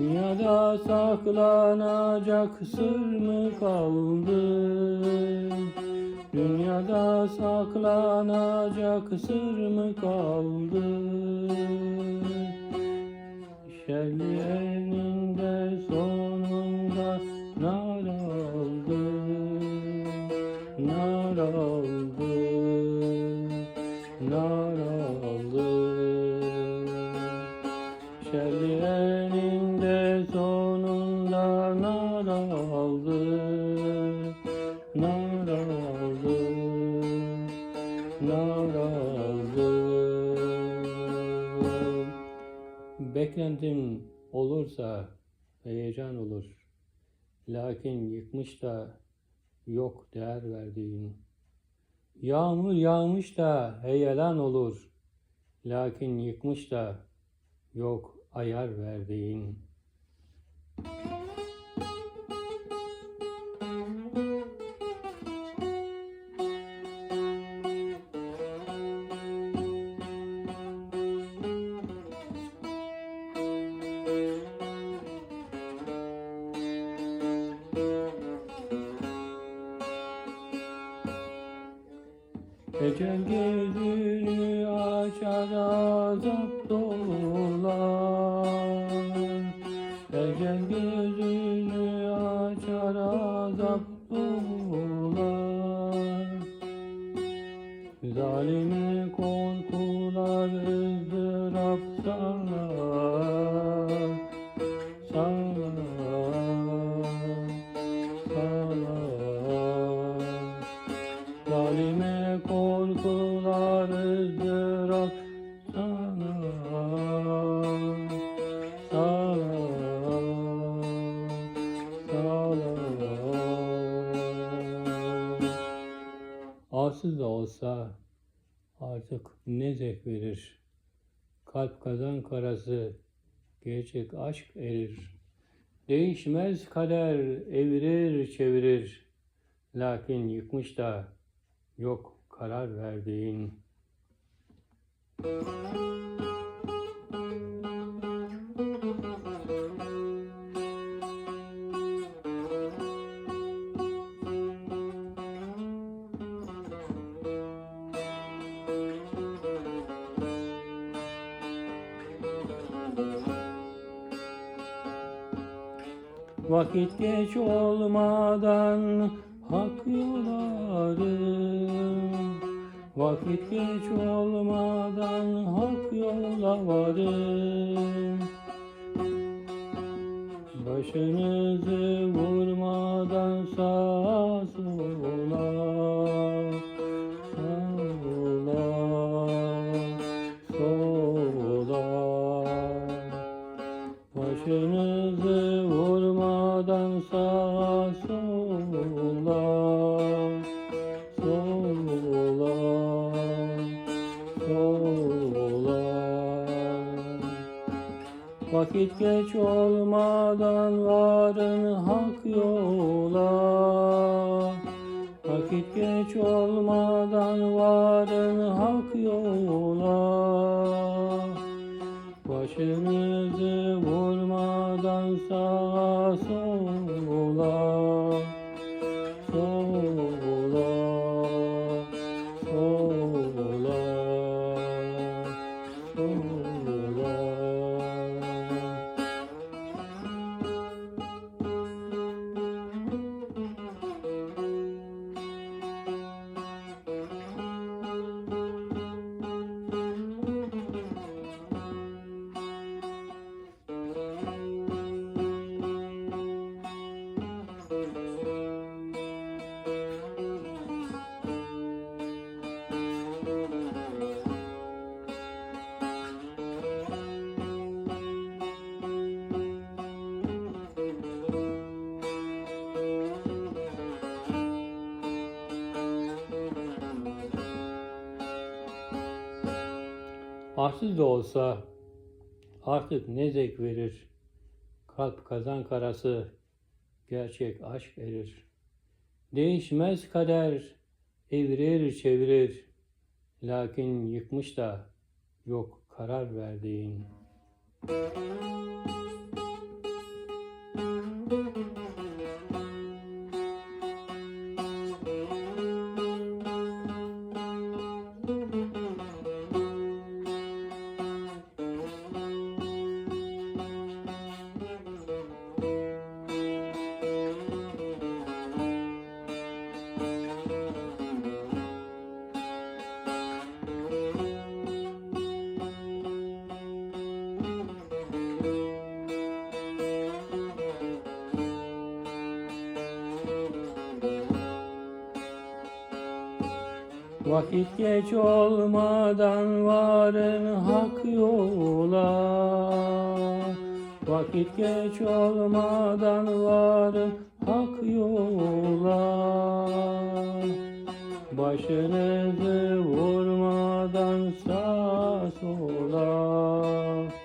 Dünyada saklanacak sır mı kaldı? Dünyada saklanacak sır mı kaldı? Şerli eninde sonunda nar aldı, nar aldı, nar aldı. Şerli Beklentim olursa heyecan olur. Lakin yıkmış da yok değer verdiğin. Yağmur yağmış da heyelan olur. Lakin yıkmış da yok ayar verdiğin. Ecel gözünü açar azap dolar. Ecel olsa artık ne zevk verir? Kalp kazan karası gerçek aşk erir. Değişmez kader evirir çevirir. Lakin yıkmış da yok karar verdiğin. Vakit geç olmadan hak yollarım. Vakit geç olmadan hak yola varım Başınızı vurmadan sağa sola Sola Sola. Başınızı Vakit geç olmadan varın hak yola. Vakit geç olmadan varın hak yola Arsız da olsa artık ne zevk verir. Kalp kazan karası gerçek aşk erir. Değişmez kader evirir çevirir. Lakin yıkmış da yok karar verdiğin. Vakit geç olmadan varın hak yola. Vakit geç olmadan varın hak yola. Başınızı vurmadan sola Sola